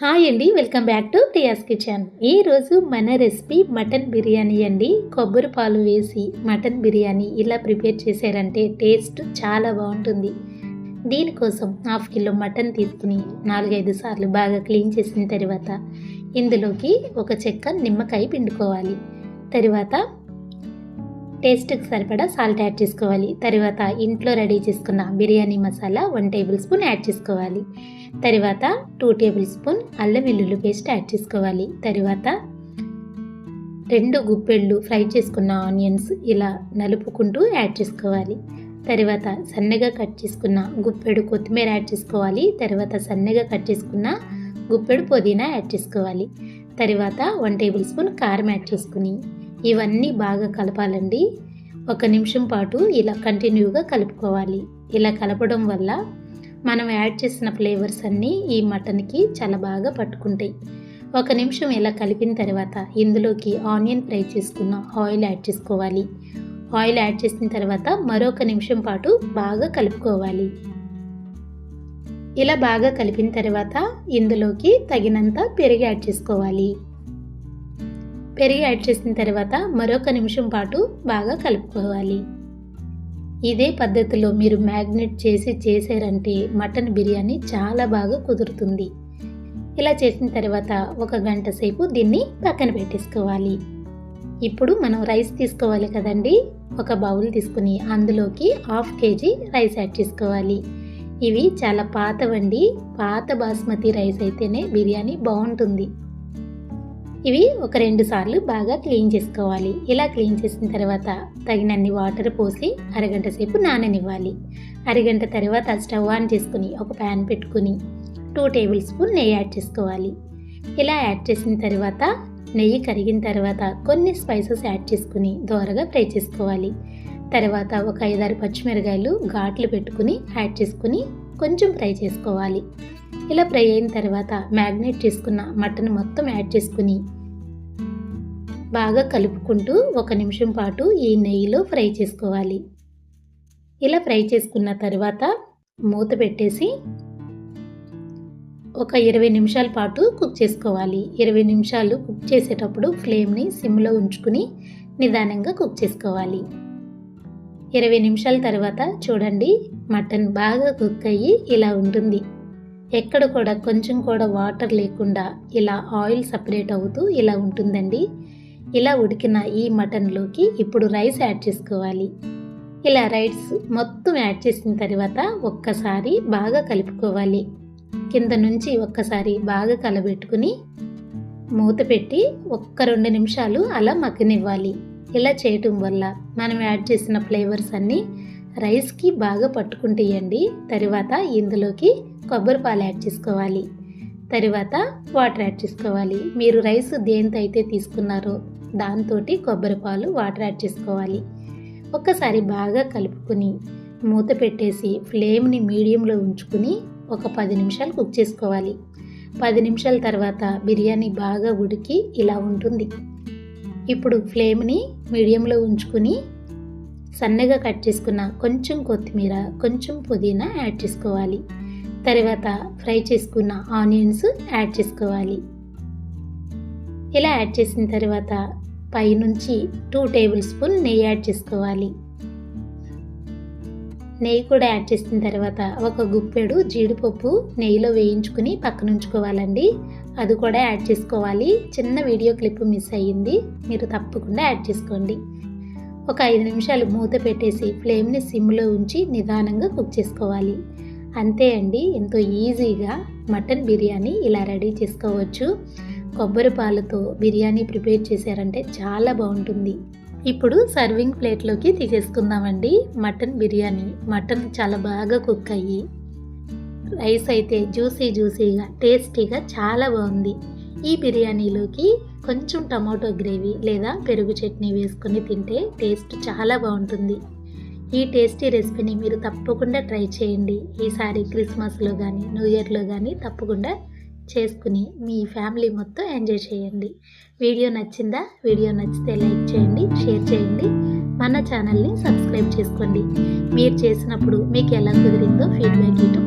Hi అండి welcome back to Priya's kitchen. ఈరోజు మన రెసిపీ మటన్ బిర్యానీ అండి. కొబ్బరి పాలు వేసి మటన్ బిర్యానీ ఇలా ప్రిపేర్ చేశారంటే టేస్ట్ చాలా బాగుంటుంది. దీనికోసం హాఫ్ కిలో మటన్ తీసుకుని నాలుగైదు సార్లు బాగా క్లీన్ చేసిన తర్వాత ఇందులోకి ఒక చెక్క నిమ్మకాయ పిండుకోవాలి. తర్వాత టేస్ట్కి సరిపడా సాల్ట్ యాడ్ చేసుకోవాలి. తర్వాత ఇంట్లో రెడీ చేసుకున్న biryani masala one tablespoon add చేసుకోవాలి. తర్వాత టూ టేబుల్ స్పూన్ అల్లం వెల్లుల్లి పేస్ట్ యాడ్ చేసుకోవాలి. తర్వాత రెండు గుప్పెళ్ళు ఫ్రై చేసుకున్న ఆనియన్స్ ఇలా నలుపుకుంటూ యాడ్ చేసుకోవాలి. తర్వాత సన్నగా కట్ చేసుకున్న గుప్పెడు కొత్తిమీర యాడ్ చేసుకోవాలి. తర్వాత సన్నగా కట్ చేసుకున్న గుప్పెడు పుదీనా యాడ్ చేసుకోవాలి. తర్వాత వన్ టేబుల్ స్పూన్ కారం యాడ్ చేసుకుని ఇవన్నీ బాగా కలపాలండి. ఒక నిమిషం పాటు ఇలా కంటిన్యూగా కలుపుకోవాలి. ఇలా కలపడం వల్ల మనం యాడ్ చేసిన ఫ్లేవర్స్ అన్నీ ఈ మటన్కి చాలా బాగా పట్టుకుంటాయి. ఒక నిమిషం ఇలా కలిపిన తర్వాత ఇందులోకి ఆనియన్ ఫ్రై చేసుకున్న ఆయిల్ యాడ్ చేసుకోవాలి. ఆయిల్ యాడ్ చేసిన తర్వాత మరొక నిమిషం పాటు బాగా కలుపుకోవాలి. ఇలా బాగా కలిపిన తర్వాత ఇందులోకి తగినంత పెరుగు యాడ్ చేసుకోవాలి. పెరుగు యాడ్ చేసిన తర్వాత మరొక నిమిషం పాటు బాగా కలుపుకోవాలి. ఇదే పద్ధతిలో మీరు మ్యాగ్నెట్ చేసి చేశారంటే మటన్ బిర్యానీ చాలా బాగా కుదురుతుంది. ఇలా చేసిన తర్వాత ఒక గంట సేపు దీన్ని పక్కన పెట్టేసుకోవాలి. ఇప్పుడు మనం రైస్ తీసుకోవాలి కదండి. ఒక బౌల్ తీసుకుని అందులోకి హాఫ్ కేజీ రైస్ యాడ్ చేసుకోవాలి. ఇవి చాలా పాతవండి. పాత బాస్మతి రైస్ అయితేనే బిర్యానీ బాగుంటుంది. ఇవి ఒక రెండు సార్లు బాగా క్లీన్ చేసుకోవాలి. ఇలా క్లీన్ చేసిన తర్వాత తగినన్ని వాటర్ పోసి అరగంట సేపు నాననివ్వాలి. అరగంట తర్వాత స్టవ్ ఆన్ చేసుకుని ఒక ప్యాన్ పెట్టుకుని టూ టేబుల్ స్పూన్ నెయ్యి యాడ్ చేసుకోవాలి. ఇలా యాడ్ చేసిన తర్వాత నెయ్యి కరిగిన తర్వాత కొన్ని స్పైసెస్ యాడ్ చేసుకుని దోరగా ఫ్రై చేసుకోవాలి. తర్వాత ఒక ఐదారు పచ్చిమిరకాయలు ఘాట్లు పెట్టుకుని యాడ్ చేసుకుని కొంచెం ఫ్రై చేసుకోవాలి. ఇలా ఫ్రై అయిన తర్వాత మ్యాగ్నేట్ చేసుకున్న మటన్ మొత్తం యాడ్ చేసుకుని బాగా కలుపుకుంటూ ఒక నిమిషం పాటు ఈ నెయ్యిలో ఫ్రై చేసుకోవాలి. ఇలా ఫ్రై చేసుకున్న తర్వాత మూత పెట్టేసి ఒక ఇరవై నిమిషాల పాటు కుక్ చేసుకోవాలి. ఇరవై నిమిషాలు కుక్ చేసేటప్పుడు ఫ్లేమ్ని సిమ్లో ఉంచుకుని నిదానంగా కుక్ చేసుకోవాలి. ఇరవై నిమిషాల తర్వాత చూడండి మటన్ బాగా కుక్ అయ్యి ఇలా ఉంటుంది. ఎక్కడ కూడా కొంచెం కూడా వాటర్ లేకుండా ఇలా ఆయిల్ సపరేట్ అవుతూ ఇలా ఉంటుందండి. ఇలా ఉడికిన ఈ మటన్లోకి ఇప్పుడు రైస్ యాడ్ చేసుకోవాలి. ఇలా రైస్ మొత్తం యాడ్ చేసిన తర్వాత ఒక్కసారి బాగా కలుపుకోవాలి. కింద నుంచి ఒక్కసారి బాగా కలబెట్టుకుని మూత పెట్టి ఒక్క రెండు నిమిషాలు అలా మగ్గనివ్వాలి. ఇలా చేయటం వల్ల మనం యాడ్ చేసిన ఫ్లేవర్స్ అన్నీ రైస్కి బాగా పట్టుకుంటాయండి. తర్వాత ఇందులోకి కొబ్బరి పాలు యాడ్ చేసుకోవాలి. తర్వాత వాటర్ యాడ్ చేసుకోవాలి. మీరు రైస్ దేంతో అయితే తీసుకున్నారో దాంతో కొబ్బరి పాలు వాటర్ యాడ్ చేసుకోవాలి. ఒక్కసారి బాగా కలుపుకొని మూత పెట్టేసి ఫ్లేమ్ని మీడియంలో ఉంచుకుని ఒక పది నిమిషాలు కుక్ చేసుకోవాలి. పది నిమిషాల తర్వాత బిర్యానీ బాగా ఉడికి ఇలా ఉంటుంది. ఇప్పుడు ఫ్లేమ్ని మీడియంలో ఉంచుకుని సన్నగా కట్ చేసుకున్న కొంచెం కొత్తిమీర కొంచెం పుదీనా యాడ్ చేసుకోవాలి. తర్వాత ఫ్రై చేసుకున్న ఆనియన్స్ యాడ్ చేసుకోవాలి. ఇలా యాడ్ చేసిన తర్వాత పైనుంచి టూ టేబుల్ స్పూన్ నెయ్యి యాడ్ చేసుకోవాలి. నెయ్యి కూడా యాడ్ చేసిన తర్వాత ఒక గుప్పెడు జీడిపప్పు నెయ్యిలో వేయించుకుని పక్కన ఉంచుకోవాలండి అది కూడా యాడ్ చేసుకోవాలి. చిన్న వీడియో క్లిప్ మిస్ అయ్యింది. మీరు తప్పకుండా యాడ్ చేసుకోండి. ఒక ఐదు నిమిషాలు మూత పెట్టేసి ఫ్లేమ్ని సిమ్లో ఉంచి నిదానంగా కుక్ చేసుకోవాలి. అంతే అండి. ఎంతో ఈజీగా మటన్ బిర్యానీ ఇలా రెడీ చేసుకోవచ్చు. కొబ్బరి పాలతో బిర్యానీ ప్రిపేర్ చేశారంటే చాలా బాగుంటుంది. ఇప్పుడు సర్వింగ్ ప్లేట్లోకి తీసేసుకుందామండి. మటన్ బిర్యానీ. మటన్ చాలా బాగా కుక్ అయ్యి రైస్ అయితే జ్యూసీ జ్యూసీగా టేస్టీగా చాలా బాగుంది. ఈ బిర్యానీలోకి కొంచెం టమాటో గ్రేవీ లేదా పెరుగు చట్నీ వేసుకొని తింటే టేస్ట్ చాలా బాగుంటుంది. ఈ టేస్టీ రెసిపీని మీరు తప్పకుండా ట్రై చేయండి. ఈసారి క్రిస్మస్లో కానీ న్యూ ఇయర్లో కానీ తప్పకుండా చేసుకుని మీ ఫ్యామిలీ మొత్తం ఎంజాయ్ చేయండి. వీడియో నచ్చిందా? వీడియో నచ్చితే లైక్ చేయండి షేర్ చేయండి. మన ఛానల్ని సబ్స్క్రైబ్ చేసుకోండి. మీరు చేసినప్పుడు మీకు ఎలా కుదిరిందో ఫీడ్బ్యాక్ ఇవ్వటం